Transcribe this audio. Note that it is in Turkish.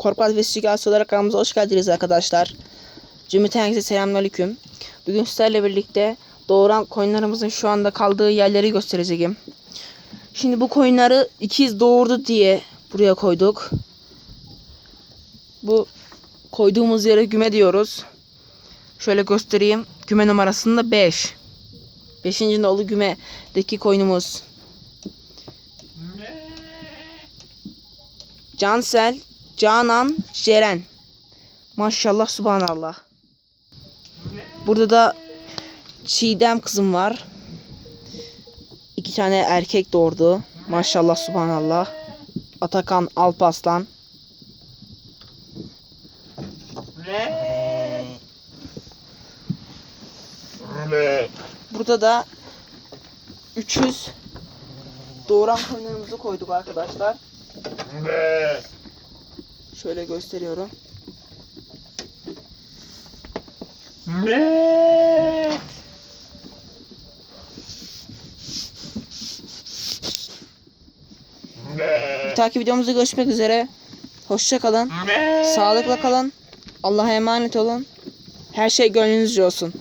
Korkmaz Vestigası olarak kanalımıza hoş geldiniz arkadaşlar. Cümleten herkese selamünaleyküm. Bugün sizlerle birlikte doğuran koyunlarımızın şu anda kaldığı yerleri göstereceğim. Şimdi bu koyunları ikiz doğurdu diye buraya koyduk. Bu koyduğumuz yere güme diyoruz. Şöyle göstereyim. Güme numarasında 5. 5. nolu gümedeki koyunumuz. Cansel, Canan, Ceren. Maşallah subhanallah. Burada da Çiğdem kızım var. İki tane erkek doğurdu. Maşallah subhanallah. Atakan Alpaslan. Burada da 300 doğuran koyunlarımızı koyduk arkadaşlar. Şöyle gösteriyorum. Bir takip videomuzda görüşmek üzere. Hoşça kalın. Sağlıkla kalın. Allah'a emanet olun. Her şey gönlünüzce olsun.